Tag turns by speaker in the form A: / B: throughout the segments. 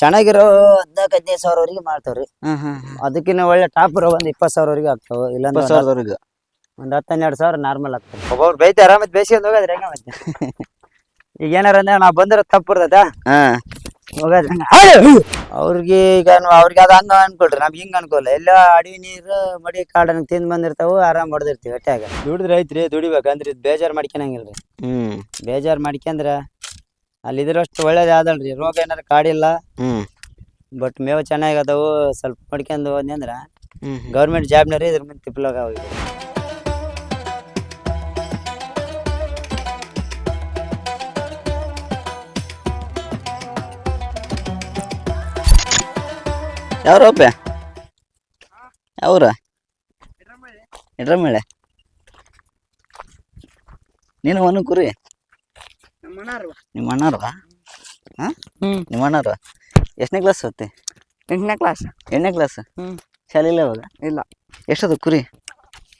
A: ಚೆನ್ನಾಗಿರೋ ಹದ್ನಾಕ್ ಹದಿನೈದು ಸಾವಿರವರೆಗೆ ಮಾಡ್ತಾವ್ರಿ. ಅದಕ್ಕಿನ್ನ ಒಳ್ಳೆ ಟಾಪ್ ಒಂದ್ ಒಂದು ಇಪ್ಪತ್ತು ಸಾವಿರವರೆಗೆ ಆಗ್ತಾವ.
B: ಇಲ್ಲ
A: ಒಂದ್ ಹತ್ತು ಹನ್ನೆರಡು ಸಾವಿರ ನಾರ್ಮಲ್ ಆಗ್ತದೆ. ಒಬ್ಬೊಬ್ರು ಬೈತೆ ಮತ್ತೆ ಬೇಸಿಗೆ ಹೋಗೋದ್ರಿ ಹೆಂಗ ಮತ್ತೆ? ಈಗ ಏನಾರ ಅಂದ್ರೆ ನಾವ್ ಬಂದಿರೋ ತಪ್ಪು ಇರ್ತದ ಹೋಗೋದ್ರಿ ಹಂಗ? ಅವ್ರಿಗೆ ಈಗ ಅವ್ರಿಗೆ ಅದ ಹಂಗ ಅನ್ಕೊಳ್ರಿ. ನಮ್ಗೆ ಹಿಂಗ ಅನ್ಕೋಲ್ಲ. ಎಲ್ಲ ಅಡವಿ ನೀರು ಮಡಿ ಕಾಡನ್ನ ತಿಂದ್ ಬಂದಿರ್ತಾವು ಆರಾಮ್ ಹೊಡೆದಿರ್ತೀವಿ ಹೊಟ್ಯಾಗ ದುಡಿದ್ರೆ ಐತ್ರಿ ದುಡಿಬೇಕಂದ್ರೆ ಇದು ಬೇಜಾರು ಮಾಡ್ಕೊಳಂಗಿಲ್ರಿ
B: ಹ್ಮ್.
A: ಬೇಜಾರ್ ಮಾಡ್ಕೊಂಡ್ರ ಅಲ್ಲಿ ಇದ್ರಷ್ಟು ಒಳ್ಳೇದು ಆದಲ್ರಿ. ರೋಗ ಏನಾರ ಕಾಡಿಲ್ಲ.
B: ಹ್ಮ್.
A: ಬಟ್ ಮೇವು ಚೆನ್ನಾಗಿ ಅದಾವು. ಸ್ವಲ್ಪ ಮಡ್ಕೊಂಡು ಹೋದ್ನಿ ಅಂದ್ರ
B: ಹ್ಮ್
A: ಗೌರ್ಮೆಂಟ್ ಜಾಬ್ನರಿ ಇದ್ರ ಮುಂದೆ ತಿಪ್ಪಲಾಗ ಹೋಗಿ
B: ಯಾವ್ರಪ್ಪ ಯಾವ್ರ? ಇಡ್ರಮೇಳೆ ನೀನು ಒಂದು ಕುರಿ. ನಿಮ್ಮ ಅಣ್ಣಾರ್ವ? ಹಾ?
C: ಹ್ಮ್.
B: ನಿಮ್ಮ ಅಣ್ಣಾರ್ವ? ಎಷ್ಟನೇ ಕ್ಲಾಸ್ ಓದ್ತಿ?
C: ಎಂಟನೇ ಕ್ಲಾಸ್
B: ಎಂಟನೇ ಕ್ಲಾಸ್
C: ಹ್ಮ್.
B: ಶಾಲೆ ಇಲ್ಲ ಅವಾಗ
C: ಇಲ್ಲ.
B: ಎಷ್ಟದು ಕುರಿ?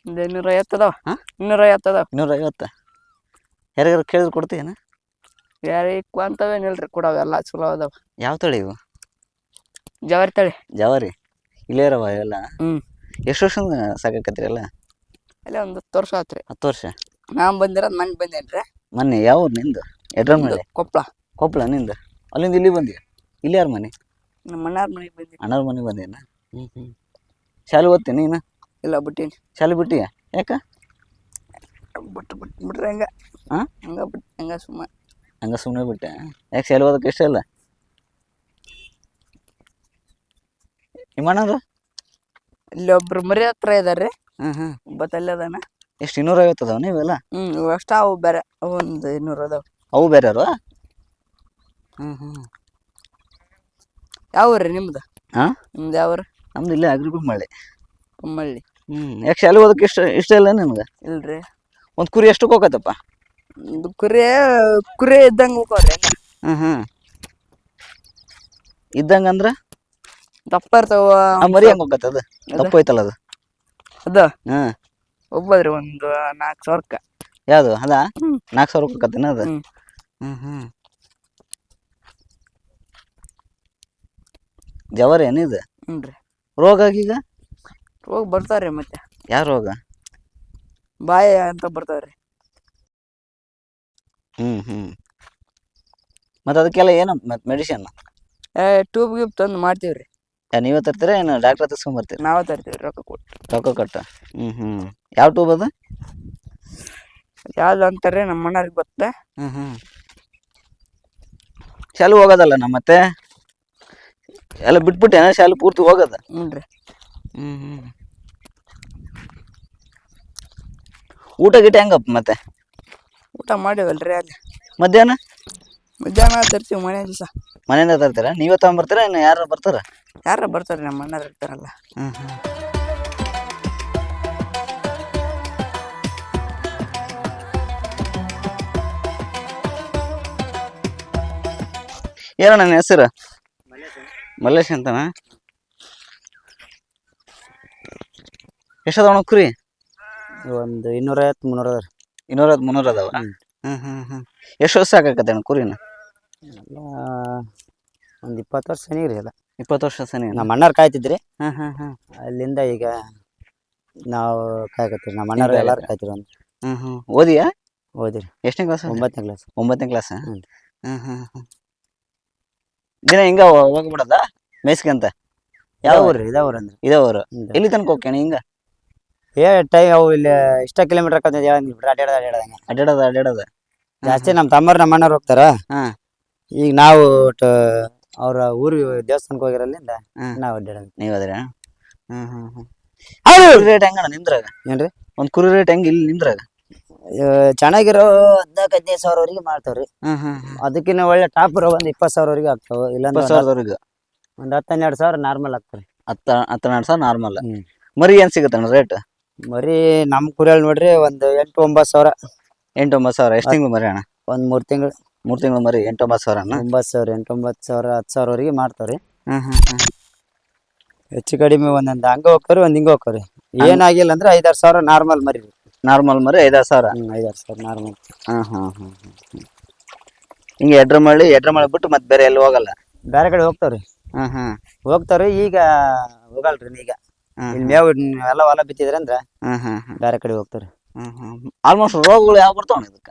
C: ಒಂದು ಇನ್ನೂರ ಐವತ್ತು ಅದಾವ
B: ಹಾಂ?
C: ಇನ್ನೂರ ಐವತ್ತು ಅದಾವ
B: ಇನ್ನೂರ ಐವತ್ತ ಯಾರಿಗಾರು ಕೇಳಿದ್ರು ಕೊಡ್ತೀನ
C: ಯಾರಿಗೆ ಅಂತವೇನಿಲ್ರಿ ಕೊಡವೆಲ್ಲ ಚಲೋ ಅದಾವ.
B: ಯಾವ ತಳಿ ಇವು?
C: ಜವಾರಿ ತಳಿ.
B: ಜವಾರಿ. ಇಲ್ಲೇ ಇರವ ಇವೆಲ್ಲ?
C: ಹ್ಮ್.
B: ಎಷ್ಟು ವರ್ಷ ಸಾಕಾಕತ್ರಿ ಎಲ್ಲ?
C: ಅಲ್ಲೇ ಒಂದು ಹತ್ತು ವರ್ಷ ಆತ್ರಿ.
B: ಹತ್ತು ವರ್ಷ?
C: ನಾನು ಬಂದಿರೋದು ಮನೆ ಬಂದೇನ್ರಿ.
B: ಮೊನ್ನೆ ಯಾವ ಊರು ನಿಂದು? ಎಡ್ರ ಮನೆ.
C: ಕೊಪ್ಪಳ
B: ಕೊಪ್ಪಳ ನಿಂದ? ಅಲ್ಲಿಂದ ಇಲ್ಲಿ ಬಂದಿ ಇಲ್ಲಿ ಯಾರ ಮನೆ?
C: ನಮ್ಮ ಮಣ್ಣಾರ್ ಮನೆಗೆ ಬಂದಿ
B: ಅಣ್ಣ ಮನೆಗೆ ಬಂದೇನ ಹ್ಞೂ ಹ್ಞೂ ಶಾಲೆ ಓದ್ತೀನಿ ನೀನು?
C: ಇಲ್ಲ ಬಿಟ್ಟೀನಿ.
B: ಶಾಲೆ ಬಿಟ್ಟಿಯ? ಯಾಕ?
C: ಬಿಟ್ಟು ಬಿಟ್ಟು ಬಿಟ್ರೆ ಹಂಗ?
B: ಹಾಂ
C: ಹಂಗ ಬಿಟ್ಟು ಹಂಗ ಸುಮ್ಮನೆ
B: ಹಂಗ ಸುಮ್ಮನೆ ಬಿಟ್ಟೆ ಯಾಕೆ ಶಾಲೆ ಓದಕ್ಕೆ ಇಷ್ಟ ಇಲ್ಲ? ನಿಮ್ಮ ಅಣ್ಣದು?
C: ಇಲ್ಲಿ ಒಬ್ರು ಮರಿ ಹತ್ರ ಇದಾರೆ.
B: ಹ್ಞೂ ಹ್ಞೂ
C: ಒಬ್ಬ ಅಲ್ಲೇ ಅದಾನ
B: ಎಷ್ಟು ಇನ್ನೂರ ಐವತ್ತು ಅದಾವ ನೀವೆಲ್ಲ?
C: ಹ್ಞೂ ಅಷ್ಟು ಅಷ್ಟ ಅವು ಬೇರೆ ಒಂದು ಇನ್ನೂರು ಅದಾವ.
B: ಅವು ಬೇರೆ ಅಲ್ವಾ ಹ್ಞೂ ಹ್ಞೂ
C: ಯಾವ ರೀ ನಿಮ್ದು?
B: ಹಾ?
C: ನಿಮ್ದು ಯಾವ
B: ನಮ್ದು ಇಲ್ಲೇ ಅಗ್ರಿಬಿಟ್ ಮಳೆ
C: ಮಳ್ಳಿ
B: ಹ್ಞೂ ಯಾಕೆ ಅಲ್ಲಿ ಓದಕ್ಕೆ ಇಷ್ಟ ಇಷ್ಟ ಇಲ್ಲ ನಿಮ್ಗೆ?
C: ಇಲ್ರಿ.
B: ಒಂದು ಕುರಿ ಎಷ್ಟು ಹೋಗತ್ತಪ್ಪ?
C: ಒಂದು ಕುರಿ ಕುರಿ ಇದ್ದಂಗೆ ಹೋಗೋರಿ
B: ಹ್ಞೂ ಹ್ಞೂ ಇದ್ದಂಗೆ ಅಂದ್ರೆ?
C: ದಪ್ಪ ಇರ್ತಾವ
B: ಮರಿ ಹೆಂಗೆ ಅದು? ದಪ್ಪ ಐತಲ್ಲ ಅದು?
C: ಅದು?
B: ಹಾಂ.
C: ಒಬ್ಬದ್ರಿ ಒಂದು ನಾಲ್ಕು ಸಾವಿರಕ್ಕೆ.
B: ಯಾವುದು? ಅದ. ನಾಲ್ಕು ಸಾವಿರ ಹೋಗತ್ತೇನ ಅದು. ಹ್ಞೂ ಹ್ಞೂ ಏನಿದೆ
C: ಹ್ಞೂ ರೀ.
B: ರೋಗ ಆಗೀಗ
C: ರೋಗ ಬರ್ತಾವ್ರಿ ಮತ್ತೆ.
B: ಯಾವ ರೋಗ?
C: ಬಾಯ ಅಂತ ಬರ್ತಾವ್ರಿ
B: ಹ್ಞೂ ಹ್ಞೂ ಮತ್ತು ಅದಕ್ಕೆಲ್ಲ ಏನು ಮತ್ತು ಮೆಡಿಸಿನ್
C: ಏ ಟ್ಯೂಬ್ ಗ್ಯೂಬ್ ತಂದು ಮಾಡ್ತೀವ್ರಿ
B: ನೀವೇ ತರ್ತೀರ ಏನು ಡಾಕ್ಟ್ರ್ ಬರ್ತೀವಿ
C: ನಾವೇ ತರ್ತೀವಿ ರೊಕ್ಕ ಕೊಟ್ಟು
B: ರೊಕ್ಕ ಕೊಟ್ಟ? ಹ್ಞೂ ಹ್ಞೂ ಯಾವ ಟ್ಯೂಬ್ ಅದು?
C: ಯಾವ್ದು ಅಂತಾರೆ ನಮ್ಮ ಮನೆಯವ್ರಿಗೆ ಗೊತ್ತ?
B: ಹ್ಞೂ ಹ್ಞೂ ಶಾಲೆ ಹೋಗೋದಲ್ಲ ನಮ್ಮ ಮತ್ತೆ? ಎಲ್ಲ ಬಿಟ್ಬಿಟ್ಟೆ ಶಾಲು ಪೂರ್ತಿ ಹೋಗೋದ?
C: ಹ್ಞೂ ರೀ
B: ಹ್ಞೂ ಹ್ಞೂ ಊಟ ಗೀಟ ಹೆಂಗಪ್ಪ ಮತ್ತೆ?
C: ಊಟ ಮಾಡಿವಲ್ರಿ ಅಲ್ಲಿ.
B: ಮಧ್ಯಾಹ್ನ?
C: ಮಧ್ಯಾಹ್ನ ತರ್ತೀವಿ ಮನೆ ದಿವಸ.
B: ಮನೆಯಿಂದ ತರ್ತೀರಾ? ನೀವೇ ತಗೊಂಬರ್ತೀರಾ ಇನ್ನು ಯಾರು ಬರ್ತಾರ?
C: ಯಾರು ಬರ್ತಾರೆ ನಮ್ಮ ಅಣ್ಣ ಇರ್ತಾರಲ್ಲ.
B: ಹ್ಞೂ ಹ್ಞೂ ಏನೋ ನನ್ನ ಹೆಸರು? ಮಲ್ಲೇಶ್ ಅಂತನಾ? ಎಷ್ಟದ ಕುರಿ
A: ಒಂದು ಇನ್ನೂರೈವತ್ತು ಮುನ್ನೂರ
B: ಇನ್ನೂರೈವತ್ತು ಮುನ್ನೂರು ಅದಾವ? ಹ್ಞೂ ಹ್ಞೂ ಹ್ಞೂ ಎಷ್ಟು ವರ್ಷ ಆಗಕತ್ತೆ ಅಣ್ಣ ಕುರಿನ
A: ಒಂದು ಇಪ್ಪತ್ತು ವರ್ಷ ಸನಿ ರೀ ಅಲ್ಲ
B: ಇಪ್ಪತ್ತು ವರ್ಷ ಸನಿ
A: ನಮ್ಮ ಅಣ್ಣಾರ್ ಕಾಯ್ತಿದ್ರಿ.
B: ಹಾಂ ಹಾಂ ಹ್ಮ್.
A: ಅಲ್ಲಿಂದ ಈಗ ನಾವು ಕಾಯ್ಕತ್ತೀವಿ. ನಮ್ಮ ಅಣ್ಣಾರು ಎಲ್ಲರೂ ಕಾಯ್ತೀವಿ ಒಂದು.
B: ಹ್ಞೂ ಹ್ಞೂ ಓದಿಯಾ?
A: ಓದಿರಿ.
B: ಎಷ್ಟನೇ ಕ್ಲಾಸ್?
A: ಒಂಬತ್ತನೇ ಕ್ಲಾಸ್.
B: ಒಂಬತ್ತನೇ ಕ್ಲಾಸ್
A: ಹ್ಞೂ
B: ಹ್ಞೂ ಹ್ಞೂ ಹ್ಮ್. ದಿನ ಹಿಂಗ ಹೋಗ್ಬಿಡದ? ಮೇಸ್ಕಂತ?
A: ಯಾವ ಊರು? ಇದೇ ಊರು ಅಂದ್ರೆ
B: ಇದೇ ಊರು? ಇಲ್ಲಿ ತನಕ ಹೋಗ್ಯಾಣ ಹಿಂಗ?
A: ಏ ಟೈಮ್ ಅವು ಇಲ್ಲಿ ಇಷ್ಟ ಕಿಲೋಮೀಟರ್ ಹೇಳಂಗಿಲ್ಲ ಬಿಡ್ರಿ ಅಡ್ಯಾಡದ ಅಡ್ಡಾಡದಂಗ
B: ಅಡ್ಡಾಡದ ಅಡ್ಡಾಡದ
A: ಜಾಸ್ತಿ ನಮ್ಮ ತಮ್ಮರು ನಮ್ಮ ಅಣ್ಣವ್ರು ಹೋಗ್ತಾರ.
B: ಹಾ.
A: ಈಗ ನಾವು ಟ- ಅವ್ರ ಊರಿಗೆ ದೇವಸ್ಥಾನಕ್ಕೆ ಹೋಗಿರಲ್ಲಿಂದ
B: ಹ್ಮ್.
A: ನಾವು ಅಡ್ಯಾಡೋದು.
B: ನೀವ್ ಅದ್ರ ಹ್ಮ್ ಹ್ಮ್ ಹ್ಮ್. ಕುರಿ ರೇಟ್ ಹೆಂಗಣ್ಣ ನಿಮ್ದ್ರಾಗ?
A: ಏನ್ರಿ?
B: ಒಂದ್ ಕುರಿ ರೇಟ್ ಹೆಂಗ್ ಇಲ್ಲಿ ನಿಮ್ದ್ರಾಗ?
A: ಚೆನ್ನಾಗಿರೋ ಹದಿನಾಲ್ಕ ಹದಿನೈದು ಸಾವಿರವರೆಗೆ ಮಾಡ್ತಾವ್ರಿ. ಅದಕ್ಕಿಂತ ಒಳ್ಳೆ ಟಾಪ್ ಇರೋ ಒಂದು ಇಪ್ಪತ್ತು ಸಾವಿರವರೆಗೆ ಆಗ್ತಾವ.
B: ಇಲ್ಲ ಸಾವಿರದವರೆಗೆ
A: ಒಂದು ಹತ್ತು ಹನ್ನೆರಡು ಸಾವಿರ ನಾರ್ಮಲ್ ಆಗ್ತಾರೆ
B: ಹತ್ತ ಹತ್ತೆರಡು ಸಾವಿರ ನಾರ್ಮಲ್. ಮರಿ ಏನ್ ಸಿಗತ್ತಣ್ಣ ರೇಟ್
A: ಮರಿ ನಮ್ಮ ಕುರಿಯಲ್ಲಿ ನೋಡ್ರಿ ಒಂದು ಎಂಟು ಒಂಬತ್ತು ಸಾವಿರ.
B: ಎಂಟು ಒಂಬತ್ತು ಸಾವಿರ. ಎಷ್ಟು ತಿಂಗಳು ಮರಿ ಅಣ್ಣ?
A: ಒಂದು ಮೂರ್ ತಿಂಗಳು.
B: ಮೂರ್ ತಿಂಗಳು ಮರಿ ಎಂಟು ಒಂಬತ್ತು ಸಾವಿರ ಅಣ್ಣ?
A: ಒಂಬತ್ತು ಸಾವಿರ ಎಂಟು ಒಂಬತ್ತು ಸಾವಿರ ಹತ್ತು ಸಾವಿರವರೆಗೆ ಮಾಡ್ತಾವ್ರಿ. ಹೆಚ್ಚು ಕಡಿಮೆ ಒಂದೊಂದು ಹಂಗ ಹೋಗ್ತಾವ್ರಿ ಒಂದ್ ಹಿಂಗ ಹೋಗ್ತಾವ್ರಿ. ಏನಾಗಿಲ್ಲ ಅಂದ್ರೆ ಐದಾರು ಸಾವಿರ ನಾರ್ಮಲ್ ಮರಿ.
B: ನಾರ್ಮಲ್ ಮರಿ ಐದಾರು ಸಾವಿರ?
A: ಹ್ಮ್ ಐದಾರು ಸಾವಿರ ನಾರ್ಮಲ್.
B: ಹಾ ಹ್ಮ್. ಹಿಂಗೆ ಎಡ್ರ ಮಳಿ ಎಡ್ರ ಮಳಿ ಬಿಟ್ಟು ಮತ್ತೆ ಬೇರೆ ಎಲ್ಲಿ ಹೋಗಲ್ಲ?
A: ಬೇರೆ ಕಡೆ ಹೋಗ್ತಾವ್ರಿ.
B: ಹ್ಮ್ ಹ್ಮ್.
A: ಹೋಗ್ತಾವ್ರಿ ಈಗ ಹೋಗಲ್ರಿ ಈಗ.
B: ಹ್ಮ್
A: ಇಲ್ಲಿ ಮೇವು ಎಲ್ಲ ಹೊಲ ಬಿತ್ತಿದ್ರಿ ಅಂದ್ರ
B: ಹ್ಮ್ ಹಾ ಹ್ಮ್.
A: ಬೇರೆ ಕಡೆ ಹೋಗ್ತಾವ್ರಿ.
B: ಹ್ಮ್ ಹ್ಮ್ ಆಲ್ಮೋಸ್ಟ್ ರೋಗಗಳು ಯಾವ ಬರ್ತಾವ ಇದಕ್ಕ?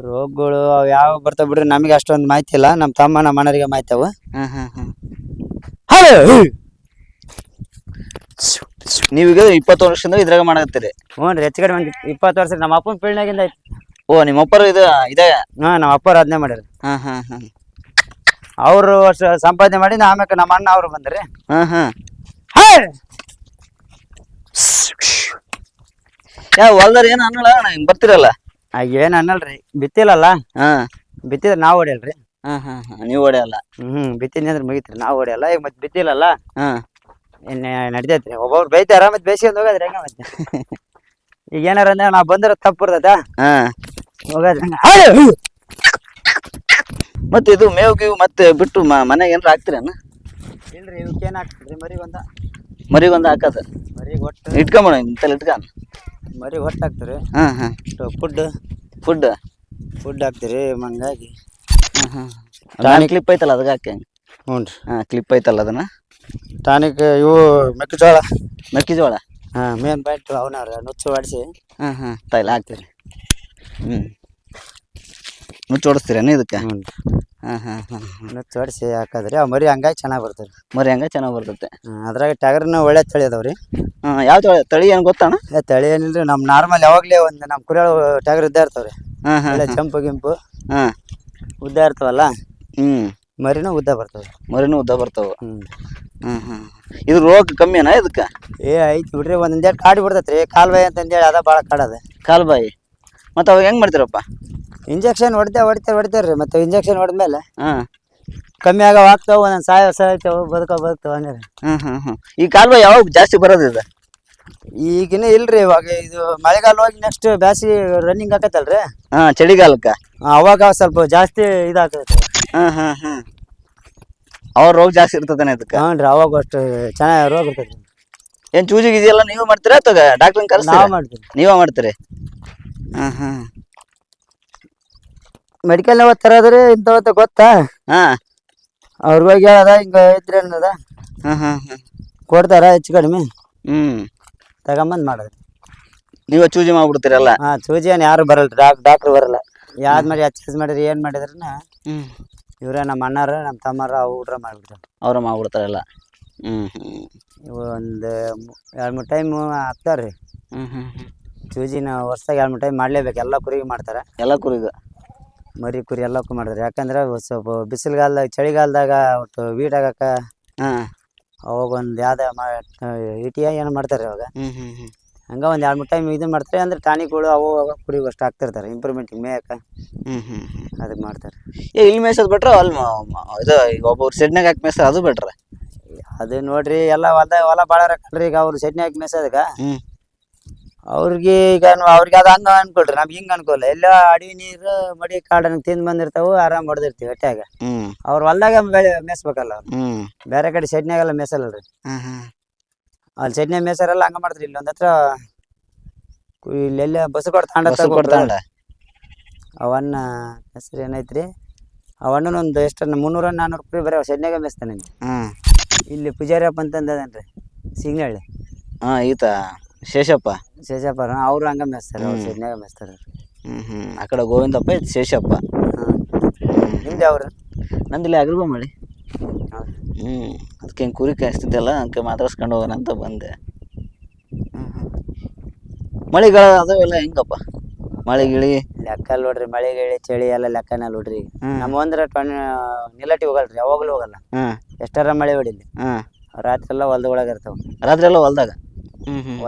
A: ರೋಗಗಳು ಅವ್ ಯಾವ ಬರ್ತಾವ ಬಿಡ್ರಿ ನಮಗೆ ಅಷ್ಟೊಂದು ಮಾಹಿತಿ ಇಲ್ಲ. ನಮ್ಮ ತಮ್ಮ ನಮ್ಮ ಅಣ್ಣರಿಗೆ ಮಾಹಿತಿ ಅವು.
B: ಹ್ಮ್ ಹ್ಮ್ ಹ್ಮ್. ನೀವೀಗ ಇಪ್ಪತ್ತು ವರ್ಷದಿಂದ ಇದ್ರಾಗ ಮಾಡಕತ್ತೀರಿ.
A: ಹ್ಞೂ ರೀ ಹೆಚ್ಚು ಕಡಿಮೆ ಒಂದು ಇಪ್ಪತ್ತು ವರ್ಷ ನಮ್ಮ ಅಪ್ಪನ ಪೀಳ್ನಾಗಿಂದ ಐತಿ
B: ಓ ನಿಮ್ಮ ಅಪ್ಪರು ಇದು ಇದೆ?
A: ಹಾ ನಮ್ಮ ಅಪ್ಪರು ಅದನ್ನೇ ಮಾಡ್ಯಾರ
B: ಹಾ ಹಾ ಹಾ.
A: ಅವರು ವರ್ಷ ಸಂಪಾದನೆ ಮಾಡಿ ಆಮ್ಯಾಕ ನಮ್ಮ ಅಣ್ಣ ಅವ್ರು ಬಂದ್ರಿ.
B: ಹಾ ಹಾ.
A: ಹೇ
B: ಯಾವ ಹೊಲ್ದಾರ ಏನು ಅನ್ನಲ್ಲ ಅಣ್ಣ ಹಿಂಗ್ ಬರ್ತಿರಲ್ಲ?
A: ಏನ್ ಅನ್ನಲ್ರಿ ಬಿತ್ತಿಲ್ಲಲ್ಲ?
B: ಹಾ.
A: ಬಿತ್ತಿದ್ರೆ ನಾವು ಹೊಡಿಯಲ್ರಿ.
B: ಹಾ ಹಾ ಹಾ ನೀವು ಹೊಡೆಯಲ್ಲ?
A: ಹ್ಮ್ ಬಿತ್ತಿನಿ ಅಂದ್ರೆ ಮುಗಿತ್ರಿ ನಾವು ಹೊಡಿಯಲ್ಲ ಈಗ ಮತ್ತೆ ಬಿತ್ತಿಲ್ಲಲ್ಲ?
B: ಹ್ಮ್
A: ಇನ್ನ ನಡಿತೈತ್ರಿ ಒಬ್ಬೊಬ್ರು ಬೈತಾರ ಮತ್ತೆ ಬೇಸಿಗೆ ಹೋಗದ್ರಿ ಹೆಂಗ ಮತ್ತೆ? ಈಗ ಏನಾರ ಅಂದ್ರೆ ನಾವ್ ಬಂದ್ರೆ ತಪ್ಪು ಇರ್ತೈತ
B: ಹಾ.
A: ಹೋಗೋದ್ರಿ ಹಂಗ?
B: ಮತ್ತೆ ಇದು ಮೇವು ಗೀವು ಮತ್ತೆ ಬಿಟ್ಟು ಮ- ಮನೆಗೆ ಏನಾರ ಹಾಕ್ತೀರೇನ?
A: ಇಲ್ರಿ ಇವಕ್ಕೇನ್ ಹಾಕ್ತೀರಿ? ಮರಿ ಒಂದ.
B: ಮರಿಗೊಂದು ಹಾಕದ?
A: ಮರಿ ಒಟ್ಟು.
B: ಇಟ್ಕೊಂಬೋಣ ಇಂತಲ್ಲಿ ಇಟ್ಕೊಂಡ್.
A: ಮರಿ ಒಟ್ಟು ಹಾಕ್ತಿರಿ?
B: ಹಾಂ ಹಾಂ.
A: ಫುಡ್.
B: ಫುಡ್?
A: ಫುಡ್ ಹಾಕ್ತಿರಿ ಹಂಗಾಗಿ
B: ಹಾಂ ಹಾಂ ಕ್ಲಿಪ್ ಐತಲ್ಲ ಅದಕ್ಕೆ ಹಾಕಿ?
A: ಹ್ಞೂ ರೀ
B: ಹಾಂ ಕ್ಲಿಪ್ ಐತಲ್ಲ ಅದನ್ನ?
A: ಟಾನಿಕ್ ಇವು ಮೆಕ್ಕೆಜೋಳ.
B: ಮೆಕ್ಕೆಜೋಳ?
A: ಹಾಂ ಮೇನ್ ಬೈಟ್ ಅವನವ್ರ ನುಚ್ಚು ಹೊಡಿಸಿ
B: ಹಾಂ ಹಾಂ. ತೈಲ ಹಾಕ್ತೀರಿ. ಹ್ಞೂ ನುಚ್ಚು ಹೊಡಿಸ್ತೀರೇನು ಇದಕ್ಕೆ?
A: ಹ್ಞೂ
B: ಹಾಂ ಹಾಂ ಹ್ಮ್
A: ನುಚ್ಚು ಹೊಡಿಸಿ ಹಾಕಿದ್ರಿ ಅವ್ ಮರಿ ಹಂಗಾಗಿ ಚೆನ್ನಾಗಿ ಬರ್ತದೆ.
B: ಮರಿ ಹಂಗಾಗಿ ಚೆನ್ನಾಗಿ ಬರ್ತೈತೆ
A: ಅದ್ರಾಗ ಟ್ಯಾಗರ್ನ ಒಳ್ಳೆ ತಳಿ ಅದಾವ್ರಿ
B: ಹಾಂ ಯಾವ ತಳಿ? ತಳಿ ಏನು ಗೊತ್ತಣ್ಣ?
A: ಏ ತಳಿ ಏನಿಲ್ರಿ ನಮ್ಮ ನಾರ್ಮಲ್ ಯಾವಾಗಲೇ ಒಂದು ನಮ್ಮ ಕುರಿ ಟಗರ್ ಇದ್ದೇ ಇರ್ತಾವ್ರಿ.
B: ರೀ ಹಾಂ
A: ಒಳ್ಳೆ ಜಂಪು ಗಿಂಪು.
B: ಹಾಂ.
A: ಉದ್ದ ಇರ್ತಾವಲ್ಲ?
B: ಹ್ಮ್.
A: ಮರಿನೂ ಉದ್ದ ಬರ್ತವೆ
B: ಮರಿನೂ ಉದ್ದ ಬರ್ತಾವ.
A: ಹ್ಮ್.
B: ಹ್ಮ್ ಇದು ರೋಗ ಕಮ್ಮಿನಾ ಇದಕ್ಕೆ?
A: ಏ ಐತಿ ಬಿಡ್ರಿ ಒಂದೊಂದೆರಡು ಕಾಡಿ ಬಿಡ್ತೈತ್ರಿ. ಕಾಲ್ಬಾಯಿ ಅಂತಂದೇಳಿ ಅದ ಭಾಳ ಕಾಡದ
B: ಕಾಲು ಬಾಯಿ ಮತ್ತೆ ಅವಾಗ ಹೆಂಗ್ ಮಾಡ್ತೀರಪ್ಪ?
A: ಇಂಜೆಕ್ಷನ್ ಹೊಡಿತೇವೆ ಹೊಡಿತೇವೆ ಹೊಡಿತೇವ್ರಿ ಮತ್ತೆ ಇಂಜೆಕ್ಷನ್ ಹೊಡೆದ್ಮೇಲೆ
B: ಹಾಂ.
A: ಕಮ್ಮಿ ಆಗ ಆಗ್ತಾವ ಒಂದೊಂದು ಸಾಯ ಸಾಯ್ತಾವ ಬದುಕ ಬದುಕ್ತಾವ ಹಂಗೆ
B: ಹ್ಮ್ ಹ್ಮ್ ಹ್ಮ್. ಈ ಕಾಲು ಬಾಯಿ ಯಾವಾಗ ಜಾಸ್ತಿ ಬರೋದು ಇದು?
A: ಈಗಿನ ಇಲ್ರಿ ಇವಾಗ ಇದು ಮಳೆಗಾಲ ಹೋಗಿ ನೆಕ್ಸ್ಟ್ ಬ್ಯಾಸಿ ರನ್ನಿಂಗ್ ಆಕತ್ತಲ್ರಿ
B: ಹಾ ಚಳಿಗಾಲಕ್ಕ.
A: ಅವಾಗ ಸ್ವಲ್ಪ ಜಾಸ್ತಿ ಇದಾಕೈತಿ
B: ಹ್ಮ್ ಹಾ ಹ್ಮ್ ಅವ್ರ ರೋಗ ಜಾಸ್ತಿ ಇರ್ತದೇನೆ ಅದಕ್ಕೆ
A: ಹ್ಞೂ ರೀ ಅವಾಗ ಅಷ್ಟು ಚೆನ್ನಾಗಿ ರೋಗ ಇರ್ತೈತಿ
B: ಏನ್ ಚೂಜಿಗೆ ಇದೆಯಲ್ಲ ನೀವು ಮಾಡ್ತೀರಾ ಅಥವಾ ಡಾಕ್ಟರ್ ಕರೆಸ್ತೀರಾ?
A: ನಾವು ಮಾಡ್ತೀವಿ.
B: ನೀವೇ ಮಾಡ್ತೀರಿ? ಹಾ ಹಾ.
A: ಮೆಡಿಕಲ್ ಮೆಡಿಕಲ್ನಾಗ ತರೋದ್ರಿ ಇಂಥವತ್ತ ಗೊತ್ತಾ?
B: ಹಾ.
A: ಅವ್ರಿಗೆ ಹೋಗಿ ಹೇಳದ ಹಿಂಗ ಇದ್ರೆ ಅನ್ನದ?
B: ಹ್ಮ್ ಹ್ಮ್ ಹ್ಮ್
A: ಕೊಡ್ತಾರ ಹೆಚ್ಚು ಕಡಿಮೆ?
B: ಹ್ಮ್.
A: ತಗೊಂಬಂದು ಮಾಡೋದು
B: ನೀವೇ ಚೂಜಿ ಮಾಡ್ಬಿಡ್ತೀರಲ್ಲ
A: ಹಾ ಸೂಜಿ ಏನು ಯಾರು ಬರಲ್ಲ ಡಾಕ್ ಡಾಕ್ಟ್ರ್ ಬರಲ್ಲ. ಯಾವ್ದು ಮಾಡಿ ಎಕ್ಸೈಸ್ ಮಾಡಿರಿ ಏನು ಮಾಡಿದ್ರನ?
B: ಹ್ಮ್.
A: ಇವ್ರ ನಮ್ಮ ಅಣ್ಣಾರ ನಮ್ಮ ತಮ್ಮರ ಊಟ ಮಾಡ್ಬಿಡ್ತಾರೆ
B: ಅವ್ರ ಮಾಡ್ಬಿಡ್ತಾರಲ್ಲ ಹ್ಮ್ ಹ್ಮ್
A: ಇವು ಒಂದು ಎರಡು ಮೂರು ಟೈಮ್ ಹಾಕ್ತಾರ್ರಿ
B: ಹ್ಮ್ ಹ್ಮ್ ಹ್ಮ್
A: ಸೂಜಿನ ವರ್ಷದಾಗ ಎರಡು ಮೂರು ಟೈಮ್ ಮಾಡಲೇಬೇಕು ಎಲ್ಲ ಕುರಿಗೆ ಮಾಡ್ತಾರೆ
B: ಎಲ್ಲ ಕುರಿಗ
A: ಮರಿ ಕುರಿ ಎಲ್ಲಕ್ಕೂ ಮಾಡ್ತಾರೆ ಯಾಕಂದ್ರೆ ಸ್ವಲ್ಪ ಬಿಸಿಲುಗಾಲದಾಗ ಚಳಿಗಾಲದಾಗ ಒಟ್ಟು ವೀಟ್ ಆಗಕ್ಕೆ
B: ಹಾ
A: ಅವಾಗ ಒಂದು ಯಾವ್ದು ಮಾ ಇಟಿಯ ಏನೋ ಮಾಡ್ತಾರೆ ಅವಾಗ
B: ಹ್ಮ್ ಹ್ಮ್ ಹ್ಮ್
A: ಹಂಗ ಒಂದು ಎರಡು ಮೂರು ಟೈಮ್ ಇದು ಮಾಡ್ತಾರೆ ಅಂದ್ರೆ ಟಾನಿಕ್ಗಳು ಅವು ಅವಾಗ ಕುರಿಗೆ ಅಷ್ಟು ಹಾಕ್ತಿರ್ತಾರೆ ಇಂಪ್ರೂವ್ಮೆಂಟಿಗೆ ಮೇಯಕ್ಕೆ
B: ಹ್ಮ್ ಹ್ಮ್
A: ಅದಕ್ಕೆ ಮಾಡ್ತಾರೆ.
B: ಏ ಇಲ್ಲಿ ಮೇಯ್ಸೋದು ಬಿಟ್ರೆ ಅಲ್ಲಿ ಇದು ಈಗ ಒಬ್ಬೊಬ್ರು ಸೆಡ್ನಾಗ ಹಾಕಿ ಮೇಸ ಅದು ಬಿಟ್ರೆ?
A: ಅದು ನೋಡ್ರಿ ಎಲ್ಲ ಹೊಲ ಹೊಲ ಭಾಳ ಕಲ್ರಿ ಈಗ ಅವ್ರು ಸೆಡ್ನಿ ಹಾಕಿ ಮೇಸ
B: ಹ್ಮ್.
A: ಅವ್ರಿಗೆ ಈಗ ಅವ್ರಿಗೆ ಅದು ಹಂಗ ಅನ್ಕೊಳ್ರಿ ನಮ್ಗೆ ಹಿಂಗೆ ಅನ್ಕೋಲ್ಲ. ಎಲ್ಲ ಅಡವಿ ನೀರು ಮಡಿ ಕಾಡನ್ನ ತಿಂದು ಬಂದಿರ್ತಾವೆ ಆರಾಮ್ ಹೊಡೆದಿರ್ತೀವಿ
B: ಹೊಟ್ಟೆಯಾಗ
A: ಅವ್ರ ಹೊಲ್ದಾಗ ಬೆಳೆ ಮೇಸ್ಬೇಕಲ್ಲ
B: ಹ್ಮ್.
A: ಬೇರೆ ಕಡೆ ಸೆಡ್ನಾಗೆಲ್ಲ
B: ಹ್ಮ್ ಹ್ಮ್.
A: ಅಲ್ಲಿ ಚಟ್ನಿ ಮೇಸರೆಲ್ಲ ಹಂಗ ಮಾಡಿದ್ರಿ ಇಲ್ಲಿ ಒಂದ್ ಹತ್ರ ಇಲ್ಲೆಲ್ಲ ಬಸ್ ಕೊಡ್ತಾಂಡ
B: ಬಸ್ಸು ಕೊಡ್ತಾಂಡ
A: ಅವನ್ನ ಹೆಸರು ಏನೈತ್ರಿ? ಅವಣ್ಣನ ಒಂದು ಎಷ್ಟು ಮುನ್ನೂರ ನಾನೂರು ರೂಪಾಯಿ ಬರೀ ಸೆಡ್ನ್ಯಾಗ ಮೇಸ್ತಾನೆ
B: ಹ್ಮ್
A: ಇಲ್ಲಿ ಪೂಜಾರಿಯಪ್ಪ ಅಂತಂದದನ್ರಿ ಸಿಗ್ನಳ್ಳಿ
B: ಹಾ ಈತ ಶೇಷಪ್ಪ.
A: ಶೇಷಪ್ಪ ಅವ್ರು ಹಂಗ ಮೇಸ್ತಾರೆ ಅವ್ರು ಸೆಡ್ನ್ಯಾಗ ಮೇಸ್ತಾರೆ
B: ಹ್ಮ್ ಹ್ಮ್. ಆ ಕಡೆ ಗೋವಿಂದಪ್ಪ ಇದು ಶೇಷಪ್ಪ.
A: ಹಾಂ. ನಿಮ್ದು ಯಾವ್ರು?
B: ನಂದಿಲ್ಲ ಅಗರ್ಬ ಮಾಡಿ. ಹ್ಮ್. ಅದಕ್ಕೆ ಹಿಂಗೆ ಕುರಿ ಕಾಯಿಸ್ತಿದ್ದೆಲ್ಲ ಅದಕ್ಕೆ ಮಾತಾಡ್ಸ್ಕೊಂಡು ಹೋಗೋಣ ಅಂತ ಬಂದೆ. ಮಳೆಗಳ ಅದಾವೆಲ್ಲ ಹೆಂಗಪ್ಪ? ಮಳೆ ಗಿಳಿ.
A: ಲೆಕ್ಕ ನೋಡ್ರಿ ಮಳೆ ಗಿಳಿ ಚಳಿ ಎಲ್ಲ ಲೆಕ್ಕನ ನೋಡ್ರಿ. ನಮ್ಮ ಒಂದ್ರ ಟೊನ್ ಹೋಗಲ್ರಿ ಯಾವಾಗಲೂ ಹೋಗಲ್ಲ. ಎಷ್ಟರ ಮಳೆ ಹೊಡಿಲಿ. ರಾತ್ರಿ ಎಲ್ಲ ಹೊಲ್ದ ಒಳಗೆ ಇರ್ತಾವ.
B: ರಾತ್ರಿ ಎಲ್ಲ ಹೊಲ್ದಾಗ?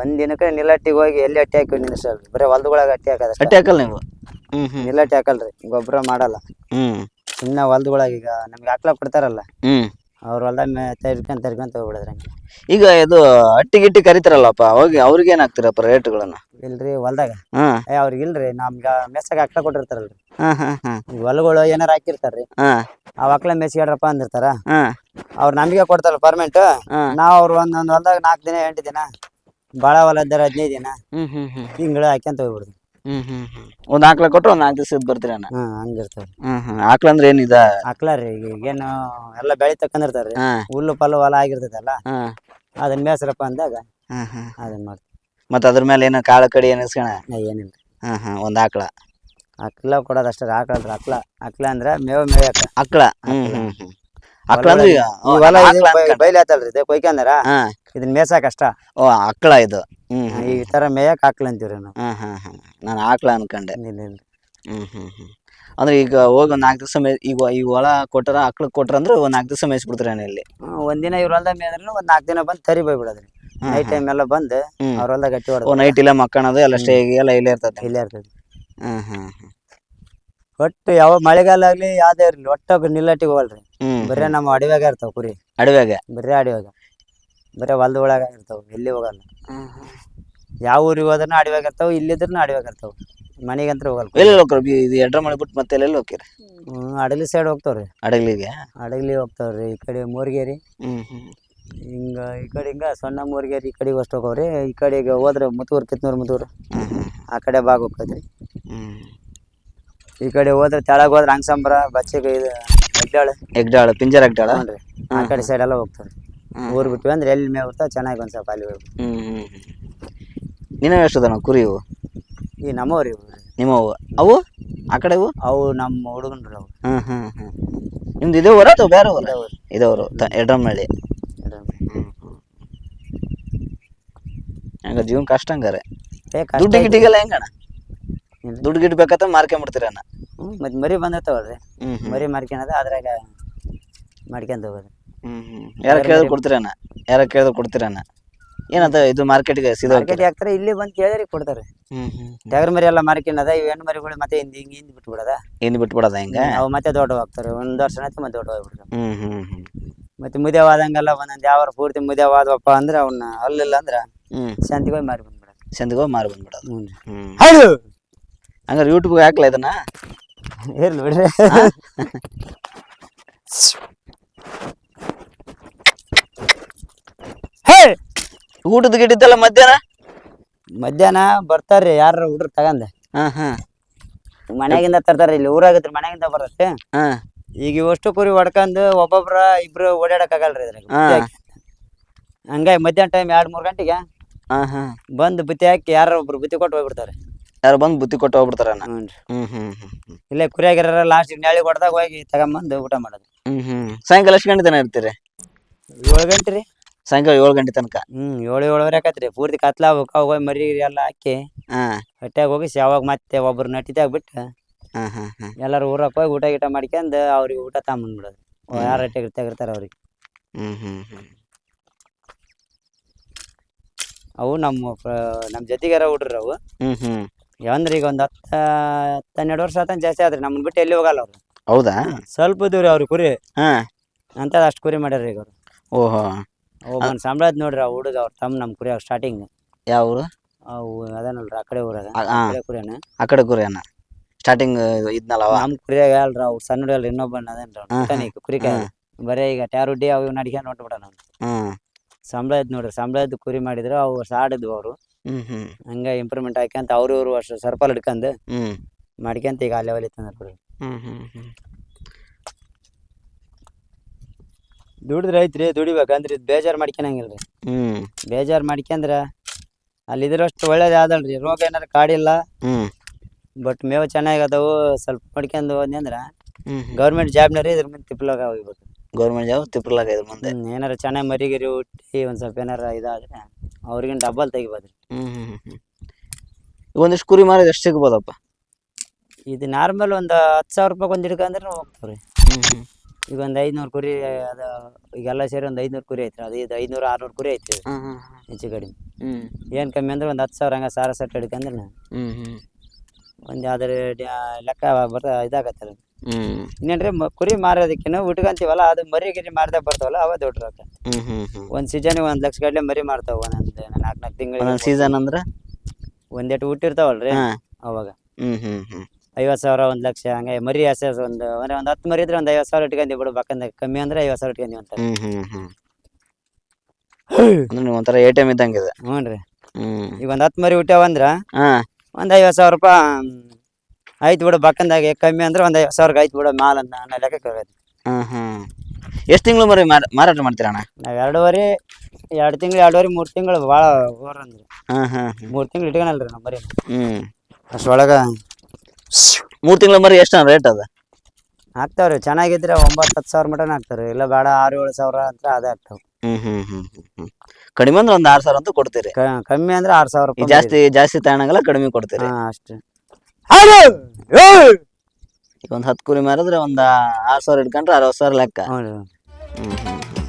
A: ಒಂದ್ ದಿನಕ್ಕೆ ನಿಲ್ಲಟ್ಟಿಗೆ ಹೋಗಿ ಎಲ್ಲಿ ಅಟ್ಟಿ ಹಾಕಿ ನಿಲ್ಲಿಸಲ್ರಿ ಬರೀ ಹೊಲ್ದ ಒಳಗೆ ಅಟ್ಟಿ ಹಾಕದ
B: ಅಟ್ಟಿ ಹಾಕಲ್ಲ ನೀವು?
A: ನಿಲ್ಲಟ್ಟಿ ಹಾಕಲ್ರಿ ಗೊಬ್ಬರ ಮಾಡಲ್ಲ.
B: ಹ್ಮ್.
A: ಸುಮ್ಮನೆ ಹೊಲ್ದ ಒಳಗೆ ಈಗ ನಮ್ಗೆ ಹಾಕ್ಲಕ್ ಕೊಡ್ತಾರಲ್ಲ.
B: ಹ್ಮ್.
A: ಅವ್ರ ಹೊಲ್ದಾಗ ತರ್ಕೊಂಡ್ ತರ್ಕೊಂತ ಹೋಗ್ಬಿಡದ್ರಿ ಹಂಗೆ
B: ಈಗ ಇದು ಅಟ್ಟಿ ಗಿಟ್ಟಿ ಕರಿತಾರಲ್ಲಪ್ಪ ಅವಾಗ ಅವ್ರಿಗೆ ಏನಾಗ್ತಿರಪ್ಪ ರೇಟ್ಗಳನ್ನ?
A: ಇಲ್ರಿ ಹೊಲ್ದಾಗ.
B: ಹ್ಮ್
A: ಏ ಅವ್ರಿಗೆ ಇಲ್ರಿ ನಮ್ಗ ಮೆಸ್ಸಾಗ ಹಾಕ್ಲಕ್ ಕೊಟ್ಟಿರ್ತಾರಲ್ರಿ. ಹೊಲಗಳು ಏನಾರ ಹಾಕಿರ್ತಾರ್ರಿ.
B: ಆ
A: ಅವ್ ಮೆಸ್ಸಿಡ್ರಪ್ಪ ಅಂದಿರ್ತಾರ.
B: ಹ್ಮ್
A: ಅವ್ರು ನಮಗೆ ಕೊಡ್ತಾರ ಪರ್ಮೆಂಟ್. ನಾವು ಅವ್ರು ಒಂದೊಂದು ಹೊಲ್ದಾಗ ನಾಲ್ಕು ದಿನ ಎಂಟು ದಿನ ಬಾಳ ಹೊಲ ಇದ್ದಾರೆ ಹದಿನೈದು ದಿನ
B: ಹ್ಮ್ ಹ್ಮ್ ಹ್ಮ್.
A: ತಿಂಗಳು ಹಾಕ್ಯಂತ ಹೋಗ್ಬಿಡ್ದು
B: ಒಂದ್ ಆಕಳ ಕೊಟ್ರೆ ಒಂದ್ ನಾಲ್ಕು ದಿವಸ ಬರ್ತೀರಣ್ಣ
A: ಹಾ ಹಂಗಿರ್ತಾವ್ರಿ
B: ಹ್ಮ್ ಹ್ಮ್ ಆಕಳ ಅಂದ್ರೆ ಏನಿದ
A: ಹಾಕ್ಲಾರ ಈಗ ಈಗೇನು ಎಲ್ಲ ಬೆಳಿ ತಕೊಂಡಿರ್ತಾರ್ರಿ
B: ಹಾ.
A: ಹುಲ್ಲು ಪಲ್ಲು ಹೊಲ ಆಗಿರ್ತೈತಲ್ಲ
B: ಹಾ.
A: ಅದನ್ನ ಮೇಸ್ರಪ್ಪ ಅಂದಾಗ
B: ಹ್ಮ್ ಹ್ಮ್.
A: ಅದನ್ನ ಮಾಡ್ತೀವಿ.
B: ಮತ್ತ ಅದ್ರ ಮೇಲೆ ಏನೋ ಕಾಳು ಕಡಿ ಏನಿಸ್ಕಣ
A: ನಾ ಏನಿಲ್ಲ.
B: ಹಾ ಹಾ ಒಂದ್ ಆಕಳ.
A: ಅಕ್ಲ ಕೊಡೋದು ಅಷ್ಟೇ ಹಾಕಲ್ರಿ ಅಕ್ಲ ಅಕ್ಲ ಅಂದ್ರೆ ಮೇವ
B: ಆಕಳ. ಹ್ಮ್ ಹ್ಮ್ ಹ್ಮ್. ಆಕಳ ಅಂದ್ರೆ ಈಗ.
A: ಬೈಲಿ ಆತಲ್ರಿ ಇದು
B: ಹಾ.
A: ಇದನ್ನ ಅಷ್ಟ?
B: ಓ ಆಕಳ ಇದು. ಹ್ಮ್ ಹ್ಮ್
A: ಈ ತರ ಮೇಯಕ್ ಹಾಕ್ಲ ಅಂತೀವ್ರಿ ನಾವು.
B: ಹಾ ಹಾ ಹಾ ನಾನು ಆಕಳ ಅನ್ಕೊಂಡೆ.
A: ಇಲ್ಲ ಇಲ್ಲ
B: ಹ್ಮ್ ಹ್ಮ್ ಹ್ಮ್. ಅಂದ್ರೆ ಈಗ ಹೋಗಿ ಒಂದ್ ನಾಲ್ಕು ದಿವಸ ಮೇ ಈಗ ಈ ಹೊಲ ಕೊಟ್ಟರ ಆಕಳ ಕೊಟ್ರ ಅಂದ್ರೆ ಒಂದ್ ನಾಲ್ಕು ದಿವಸ ಮೇಯಿಸ್ಬಿಡ್ತಾರೆ ಇಲ್ಲಿ?
A: ಹ್ಮ್, ಒಂದಿನ ಇವ್ರ ಹೊಲ್ದಾಗ ಮೇಯ್ದ್ರೂ ಒಂದ್ ನಾಲ್ಕು ದಿನ ಬಂದು ತರಿ ಬೈ ಬಿಡೋದ್ರಿ ನೈಟ್ ಟೈಮ್ ಎಲ್ಲ ಬಂದು
B: ಹ್ಮ್.
A: ಅವ್ರ ಹೊಲ್ದಾಗ ಗಟ್ಟಿ
B: ಓ
A: ಹೊಡೆದು
B: ನೈಟ್ ಇಲ್ಲ ಮಕ್ಕಳದು ಎಲ್ಲ ಸ್ಟೇ ಎಲ್ಲ ಇಲ್ಲೇ ಇರ್ತದೆ.
A: ಇಲ್ಲೇ ಇರ್ತದೆ.
B: ಹ್ಮ್ ಹ್ಮ್ ಹ್ಮ್.
A: ಒಟ್ಟು ಯಾವ ಮಳೆಗಾಲ ಆಗ್ಲಿ ಯಾವ್ದೇ ಇರ್ಲಿ ಒಟ್ಟ ನಿಲ್ಲಟ್ಟಿಗೆ ಹೋಗಲ್ರಿ. ಬರೇ ನಮ್ಮ ಅಡವ್ಯಾಗ ಇರ್ತಾವ ಕುರಿ.
B: ಅಡವ್ಯಾಗ?
A: ಬರೇ ಅಡವ್ಯಾಗ. ಬರೇ ಹೊಲ್ದ ಒಳಗ ಇರ್ತಾವ ಎಲ್ಲಿ ಹೋಗಲ್ಲ. ಯಾವ ಊರಿಗೆ ಹೋದ್ರೂ ಅಡವ್ಯಾಗ ಇರ್ತಾವ ಇಲ್ಲಿದ್ರು ಅಡವ್ಯಾಗ ಇರ್ತಾವ. ಮನೆಗಂತ್ರ ಹೋಗಲ್ಲ.
B: ಎಲ್ಲಿ ಹೋಗ್ರಿ ಇದು ಎಡ್ರ ಮಾಡಿ ಬಿಟ್ಟು ಮತ್ತೆ ಎಲ್ಲೆಲ್ಲಿ ಹೋಗ್ತೀರಿ?
A: ಹ್ಮ್ ಅಡಲಿ ಸೈಡ್ ಹೋಗ್ತಾವ್ರಿ.
B: ಅಡಗಲಿಗೆ?
A: ಅಡಗಲಿ ಹೋಗ್ತಾವ್ರಿ ಈ ಕಡೆ ಮೂರ್ಗೇರಿ. ಹಿಂಗ ಈ ಕಡೆ ಹಿಂಗ ಸಣ್ಣ ಮೂರ್ಗೇರಿ ಈ ಕಡೆಗೆ ಅಷ್ಟು ಹೋಗವ್ರಿ ಈ ಕಡೆಗೆ ಹೋದ್ರೆ ಮುತ್ತೂರು ಕಿತ್ನೂರು ಮುತ್ತೂರು. ಆ ಕಡೆ ಭಾಗ ಹೋಗ್ತೈತ್ರಿ.
B: ಹ್ಮ್.
A: ಈ ಕಡೆ ಹೋದ್ರೆ ತೆಳಗ್ ಹೋದ್ರೆ ಹಂಗಸಂಬ್ರ ಬಚ್ಚಿಗೆ ಇದು ಹೆಗ್ಡಾಳು
B: ಎಗ್ಡಾಳು ಪಿಂಜರ್ ಎಗ್ಡಾಳ?
A: ಹ್ಞೂ ಆ ಕಡೆ ಸೈಡ್ ಎಲ್ಲ ಹೋಗ್ತಾರೆ ಊರು ಬಿಟ್ವಿ ಅಂದ್ರೆ ಎಲ್ಲಿ ಮೇವ್ ಇರ್ತಾವ ಚೆನ್ನಾಗಿ ಒಂದು ಸ್ವಲ್ಪ ಅಲ್ಲಿ ಹೋಗ್ಬೇಕು
B: ಹ್ಮ್ ನಿನ್ನ ಎಷ್ಟು ಅದಾವ ಕುರಿ ಇವು?
A: ಈ ನಮ್ಮವ್ರಿ ಇವು.
B: ನಿಮ್ಮವು? ಅವು? ಆ ಕಡೆ ಅವು
A: ಅವು ನಮ್ಮ ಹುಡುಗನ್ರು ಅವು.
B: ಹ್ಞೂ ಹ್ಞೂ ಹ್ಮ್. ನಿಮ್ದು ಇದೇ ಊರ ಅಥವಾ ಬೇರೆ ಊರ? ಇದವರು ಎಡ್ರಮಳ್ಳಿ. ಹಂಗ ಜೀವನ ಕಷ್ಟ ಹಂಗಾರೆ. ದುಡ್ಡು. ಗಿಟ್ಟಿಗೆಲ್ಲ ಹೆಂಗಣ್ಣ? ದುಡ್ಡು ಗಿಟ್ಟು ಬೇಕಂತ ಮಾರ್ಕೊಂಬಿಡ್ತೀರಣ್ಣ
A: ಹ್ಮ್ ಮತ್ ಮರಿ
B: ಹ್ಮ್
A: ಮರಿ ಮಾರ್ಕೊಳದ ಅದ್ರಾಗ ಮಾಡ್ಕೊಂತ ಹೋಗೋದು.
B: ಹ್ಮ್ ಯಾರ ಕೇಳಿದ್ರು ಕೊಡ್ತೀರಣ್ಣ? ಯಾರ ಕೇಳಿದ್ರು ಕೊಡ್ತೀರಣ್ಣ? ಏನಂತ ಇದು ಮಾರ್ಕೆಟ್ಗೆ ಸೀದಾ
A: ಮಾರ್ಕೆಟ್ ಹಾಕ್ತಾರೆ ಇಲ್ಲಿ ಬಂದು ಕೇಳಿದ್ರೆ ಕೊಡ್ತಾರೆ. ಟಗರ್ ಮರಿ ಎಲ್ಲ ಮಾರ್ಕೊಂಡದ ಇವು ಹೆಣ್ಣು ಮರಿಗಳು ಮತ್ತೆ ಹಿಂದ್ ಹಿಂಗ್ ಹಿಂದ್ ಬಿಟ್ಬಿಡದ.
B: ಹಿಂದ್ ಬಿಟ್ಬಿಡದ ಹಿಂಗ?
A: ಅವು ಮತ್ತೆ ದೊಡ್ಡ ಹೋಗ್ತಾರೆ ಒಂದ್ ವರ್ಷ ಆಯ್ತು ಮತ್ತೆ ದೊಡ್ಡ ಹೋಗ್ಬಿಡ್ತಾರೆ
B: ಹ್ಮ್ ಹ್ಮ್ ಹ್ಮ್.
A: ಮತ್ತೆ ಮುದ್ಯವಾದಂಗೆಲ್ಲ ಒಂದೊಂದು ಯಾವ ಪೂರ್ತಿ ಮುದ್ಯವಾದವಪ್ಪ ಅಂದ್ರೆ ಅವನ್ನ ಅಲ್ಲಿಲ್ಲ ಅಂದ್ರೆ ಶಾಂತಿಗೆ ಹೋಗಿ ಮಾರಿ ಬಂದ್ಬಿಡೋದು.
B: ಹೋಗಿ ಮಾರಿ ಬಂದ್ಬಿಡೋದು.
A: ಹೌದು.
B: ಹಂಗಾರೆ ಯೂಟ್ಯೂಬ್ಗೆ ಹಾಕ್ಲ ಇದನ್ನ?
A: ಇರ್ಲಿ ಬಿಡ್ರಿ. ಹೇ!
B: ಊಟದ ಗಿಡಿದ್ದಲ್ಲ ಮಧ್ಯಾಹ್ನ?
A: ಮಧ್ಯಾಹ್ನ ಬರ್ತಾರ್ರಿ ಯಾರ ಹುಡ್ರು ತಗಂದ.
B: ಹಾ ಹಾ.
A: ಮನ್ಯಾಗಿಂದ ತರ್ತಾರ ಇಲ್ಲಿ ಊರಾಗತ್ರಿ ಮನ್ಯಾಗಿಂದ ಬರತ್ತೆ.
B: ಹಾ.
A: ಈಗ ಇವಷ್ಟು ಕುರಿ ಹೊಡ್ಕೊಂಡು ಒಬ್ಬೊಬ್ರ ಇಬ್ರು ಓಡಾಡಕ್ ಆಗಲ್ರಿ ಇದ್ರಾಗ
B: ಹಾ.
A: ಬುತ್ತಿ ಹಾಕಿ. ಹಂಗಾಗಿ ಮಧ್ಯಾಹ್ನ ಟೈಮ್ ಎರಡ್ ಮೂರ್ ಗಂಟೆಗೆ
B: ಹಾ ಹಾ.
A: ಬಂದು ಬುತ್ತಿ ಹಾಕಿ ಯಾರ ಒಬ್ರು ಬುತ್ತಿ ಕೊಟ್ಟು ಹೋಗ್ಬಿಡ್ತಾರೆ.
B: ಯಾರು ಬಂದು ಬುತ್ತಿ ಕೊಟ್ಟು ಹೋಗ್ಬಿಡ್ತಾರ
A: ಹ್ಞೂ
B: ಹ್ಮ್ ಹ್ಮ್ ಹ್ಮ್ ಹ್ಮ್.
A: ಇಲ್ಲೇ ಕುರಿಯಾಗಿರ ಲಾಸ್ಟ್ ನ್ಯಾಳಿ ಕೊಡ್ದಾಗ ಹೋಗಿ ತಗೊಂಬಂದು ಊಟ ಮಾಡೋದು.
B: ಹ್ಮ್ ಹ್ಮ್. ಸಾಯಂಕಾಲ ಎಷ್ಟು ಗಂಟೆ ತನಕ ಇರ್ತೀರಿ?
A: ಏಳು ಗಂಟೆ ರೀ.
B: ಸಾಯಂಕಾಲ ಏಳು ಗಂಟೆ ತನಕ?
A: ಹ್ಮ್ ಏಳು ಏಳುವರೆ ಆಕತ್ರಿ. ಪೂರ್ತಿ ಕತ್ಲ ಆಗ್ಬೇಕು ಅವಾಗ ಹೋಗಿ ಮರಿ ಗಿರಿ ಎಲ್ಲ ಹಾಕಿ
B: ಹಾ.
A: ಹೊಟ್ಯಾಗ ಹೋಗಿಸಿ ಯಾವಾಗ ಮತ್ತೆ ಒಬ್ರು ನಟಿದಾಗ ಬಿಟ್ಟು
B: ಹಾ ಹಾ ಹಾ.
A: ಎಲ್ಲಾರು ಊರಕ್ಕೆ ಹೋಗಿ ಊಟ ಗೀಟ ಮಾಡ್ಕೊಂಡು ಅವ್ರಿಗೆ ಊಟ ತಗೊಂಬಂದ್ಬಿಡೋದು ಯಾರು ಹೊಟ್ಟೆಗೆ ತೆಗಿರ್ತಾರೆ ಅವ್ರಿಗೆ.
B: ಹ್ಮ್ ಹ್ಮ್ ಹ್ಮ್.
A: ಅವು ನಮ್ಮ ಫ್ರ- ನಮ್ಮ ಜೊತೆಗಾರ ಹುಡ್ರಿ ಅವು.
B: ಹ್ಮ್ ಹ್ಮ್.
A: ಯಾವಂದ್ರೆ ಈಗ ಒಂದು ಹತ್ತ ಹನ್ನೆರಡು ವರ್ಷ ಆತನ ಜಾಸ್ತಿ ಆದ್ರಿ ನಮ್ಮನ್ನ ಬಿಟ್ಟು ಎಲ್ಲಿ ಹೋಗಲ್ಲ ಅವ್ರು.
B: ಹೌದಾ?
A: ಸ್ವಲ್ಪ ದೂರ ಅವ್ರು ಅವ್ರ ಕುರಿ.
B: ಹಾ.
A: ಅಂತ ಅಷ್ಟು ಕುರಿ ಮಾಡ್ಯಾರ ಈಗ ಅವ್ರು.
B: ಓಹೋ.
A: ಒಬ್ಬನ ಸಂಬಳದ್ ನೋಡ್ರಿ ಆ ಹುಡುಗ ಅವ್ರ ತಮ್ಮ ನಮ್ಮ ಕುರಿ ಸ್ಟಾರ್ಟಿಂಗ್
B: ಯಾವ ಊರು?
A: ಅವು ಅದನ್ನಲ್ರಿ ಆ ಕಡೆ ಊರಾಗ
B: ಆ-
A: ಆ.
B: ಆ.
A: ಕಡೆ ಕುರಿಯನ.
B: ಆ ಕಡೆ ಗುರಿ ಅಣ್ಣ ಸ್ಟಾರ್ಟಿಂಗ್ ಇದ್ನಲ್ಲ ಅವ
A: ನಮ್ಮ ಕುರಿಯಾಗ ಅಲ್ರಿ ಅವ್ರು ಸಣ್ಣ ಹುಡುಗಲ್ರಿ ಇನ್ನೊಬ್ಬನ ಅದೇನ್ರಿ
B: ಹಾ, ಹಾ.
A: ಅವ್ನು ಕುರಿ ಕಾಯ ಬರೇ ಈಗ ಟ್ಯಾರುಡ್ಡಿ ಅವು ಇವ್ ನಡ್ಕೊಂಡು ನೋಡ್ಬಿಡ ನಾನು
B: ಹ್ಮ್
A: ಸಂಬಳ ಇದ್ ನೋಡ್ರಿ ಸಂಬಳದ ಕುರಿ ಮಾಡಿದ್ರು ಅವು ಸಾಡಿದ್ವು ಅವರು. ಹಂಗ ಇಂಪ್ರೂವ್ಮೆಂಟ್ ಹಾಕ್ಯಂತ ಅವ್ರು ಇವ್ರು ಅಷ್ಟು ಸರ್ಪಲ್ ಹಿಡ್ಕಂದು
B: ಹ್ಮ್.
A: ಮಾಡ್ಕ್ಯಂತ ಈಗ ಆ ಲೆವೆಲ್ ಇತ್ತಂದ್ರೆ ಕುರಿ
B: ಹ್ಮ್ ಹ್ಮ್ ಹ್ಮ್.
A: ದುಡಿದ್ರೆ ಐತ್ರಿ ದುಡಿಬೇಕಂದ್ರೆ ಇದು ಬೇಜಾರು ಮಾಡ್ಕೊಳಂಗಿಲ್ರಿ
B: ಹ್ಮ್.
A: ಬೇಜಾರು ಮಾಡ್ಕ್ಯಂದ್ರ ಅಲ್ಲಿ ಇದ್ರಷ್ಟು ಒಳ್ಳೇದು ಆದಲ್ರಿ ರೋಗ ಏನಾರ ಕಾಡಿಲ್ಲ.
B: ಹ್ಮ್.
A: ಬಟ್ ಮೇವು ಚೆನ್ನಾಗಿ ಅದಾವು ಸ್ವಲ್ಪ ಮಾಡ್ಕೊಂಡು ಹೋದ್ನಿ ಅಂದ್ರ
B: ಹ್ಮ್
A: ಗೌರ್ಮೆಂಟ್ ಜಾಬ್ನಾರಿ ಇದ್ರ ಮುಂದೆ ತಿಪ್ಪಲಾಗ ಹೋಗ್ಬೇಕು
B: ಗೌರ್ಮೆಂಟ್ ಜಾಬ್ ತಿಪ್ಪಲಾಗ ಇದ್ರ ಮುಂದೆ.
A: ಏನಾರು ಏನಾರ ಚೆನ್ನಾಗಿ ಮರಿಗಿರಿ ಹುಟ್ಟಿ ಒಂದ್ ಸ್ವಲ್ಪ ಏನಾರ ಇದಾದ್ರೆ. ಅವ್ರಿಗಿನ ಡಬಲ್ ತೆಗಿಬೋದ್ರಿ.
B: ಹ್ಮ್ ಹ್ಮ್ ಹ್ಮ್ ಹ್ಮ್. ಒಂದಿಷ್ಟು ಕುರಿ ಮಾರಿದ ಎಷ್ಟು ಸಿಗ್ಬೋದಪ್ಪ?
A: ಇದು ನಾರ್ಮಲ್ ಒಂದು ಹತ್ತು ಸಾವಿರ ರೂಪಾಯಿ ಒಂದು ಹಿಡ್ಕಂದ್ರೆ ಹೋಗ್ತಾವ್ರಿ.
B: ರೀ
A: ಈಗ ಒಂದು ಐದುನೂರು ಕುರಿ ಅದು ಈಗೆಲ್ಲ ಸೇರಿ ಒಂದು ಐದ್ನೂರು ಕುರಿ ಐತ್ರಿ. ಅದು ಇದು ಐದ್ನೂರು ಆರ್ನೂರು ಕುರಿ ಐತ್ರಿ ಇದು. ಹೆಚ್ಚು ಕಡಿಮೆ.
B: ಹ್ಮ್.
A: ಏನು ಕಮ್ಮಿ ಅಂದ್ರೆ ಒಂದು ಹತ್ತು ಸಾವಿರ ಹಂಗೆ ಸಾರ ಸೆಟ್ ಹಿಡ್ಕಂದ್ರೆ
B: ಹ್ಮ್ ಹ್ಮ್.
A: ಒಂದು ಯಾವ್ದಾರ ಡ್ಯಾ- ಲೆಕ್ಕ ಬರ್ತಾ ಇದಾಗತ್ತಲ್ಲ ಇನ್ನೇನ್ರಿ ಕುರಿ ಮಾರೋದಕ್ಕಿನ್ನ ಉಟ್ಕೊಂತೀವಲ್ಲ ಅದು ಮರಿ ಗಿರಿ ಮಾರ್ದಾಗ ಬರ್ತಾವಲ್ಲ ಅವ ದೊಡ್ಡ ರೊಕ್ಕ. ಒಂದ್ ಸೀಸನ್ ಒಂದ್ ಲಕ್ಷ ಗಡ್ಲೆ ಮರಿ ಮಾರ್ತಾವ ಒಂದ್ ನಾಲ್ಕು ನಾಲ್ಕು
B: ತಿಂಗಳ ಸೀಸನ್ ಅಂದ್ರ?
A: ಒಂದೆಟ್ ಹುಟ್ಟಿರ್ತಾವಲ್ರಿ ಅವಾಗ.
B: ಹ್ಮ್ ಹ್ಮ್ ಹ್ಮ್.
A: ಐವತ್ತು ಸಾವಿರ ಒಂದ್ ಲಕ್ಷ ಹಂಗ ಮರಿ ಹಸ ಒಂದ್ ಅಂದ್ರೆ ಒಂದ್ ಹತ್ತು ಮರಿ ಇದ್ರೆ ಒಂದ್ ಐವತ್ ಸಾವಿರ ಇಟ್ಕೊಂಡಿ ಬಿಡು ಬೇಕಂದ್ರೆ ಕಮ್ಮಿ ಅಂದ್ರೆ ಐವತ್ ಸಾವಿರ ಇಟ್ಕೊಂಡಿ ಅಂತ.
B: ಹ್ಮ್ ಹ್ಮ್ ಹ್ಮ್. ಅಂದ್ರೆ ನೀವು ಒಂಥರ ಎ ಟಿ ಎಂ ಇದ್ದಂಗೆ ಇದೆ.
A: ಹ್ಞೂ ರೀ
B: ಹ್ಮ್.
A: ಈಗ ಒಂದ್ ಹತ್ತು ಮರಿ ಹುಟ್ಟ್ಯಾವಂದ್ರ
B: ಅಂದ್ರ
A: ಒಂದ್ ಐವತ್ ಸಾವಿರ ರೂಪಾಯಿ ಆಯ್ತು ಬಿಡು ಬಕ್ಕಂದಾಗೆ ಕಮ್ಮಿ ಅಂದ್ರೆ ಒಂದು ಐವತ್ತು ಸಾವಿರಕ್ಕೆ ಆಯ್ತು ಬಿಡು ಮಾಲ್ ಅಂತ ಅನ್ನೋ ಲೆಕ್ಕಕ್ಕೆ ಹೋಗೋದು.
B: ಹ್ಮ್ ಹ್ಮ್. ಎಷ್ಟು ತಿಂಗಳು ಮರಿ ಮಾರ- ಮಾರಾಟ ಮಾಡ್ತೀರಣ್ಣ
A: ನಾವು ಎರಡೂವರೆ ಎರಡು ತಿಂಗಳು ಎರಡೂವರೆ ಮೂರು ತಿಂಗಳು ಭಾಳ ಓರ್ ಅಂದ್ರೆ.
B: ಹ್ಮ್ ಹ್ಮ್ ಹ್ಮ್.
A: ಮೂರು ತಿಂಗಳು ಇಟ್ಕೊಳಲ್ರಿ ನಮ್ಮ ಬರೀ
B: ಹ್ಮ್.
A: ಅಷ್ಟೊಳಗೆ
B: ಮೂರು ತಿಂಗಳ ಮರಿ ಎಷ್ಟು ರೇಟ್ ಅದ?
A: ಹಾಕ್ತಾವ್ರಿ ಚೆನ್ನಾಗಿದ್ರೆ ಒಂಬತ್ತು ಹತ್ತು ಸಾವಿರ ಮಟನ್ ಹಾಕ್ತಾರೆ ಇಲ್ಲ ಬೇಡ ಆರು ಏಳು ಸಾವಿರ ಅಂತ ಅದೇ ಆಗ್ತಾವೆ.
B: ಹ್ಮ್ ಹ್ಮ್ ಹ್ಮ್ ಹ್ಮ್ ಹ್ಮ್. ಕಡಿಮೆ ಅಂದ್ರೆ ಒಂದ್ ಆರ್ ಸಾವಿರ ಅಂತೂ ಕೊಡ್ತೀರಿ.
A: ಕ- ಕಮ್ಮಿ ಅಂದ್ರೆ ಆರು ಸಾವಿರ
B: ಜಾಸ್ತಿ ಜಾಸ್ತಿ ತಗೊಳಂಗಿಲ್ಲ ಕಡಿಮೆ ಕೊಡ್ತೀರಿ.
A: ಹಾಂ ಅಷ್ಟೇ.
B: ಒಂದ್ ಹತ್ತು ಕುರಿ ಮಾರಿದ್ರೆ ಒಂದ್ ಆರ್ ಸಾವಿರ ಇಟ್ಕೊಂಡ್ರೆ ಅರವತ್ತು ಸಾವಿರ ಲೆಕ್ಕ. ಹ್ಮ್ ಹ್ಮ್.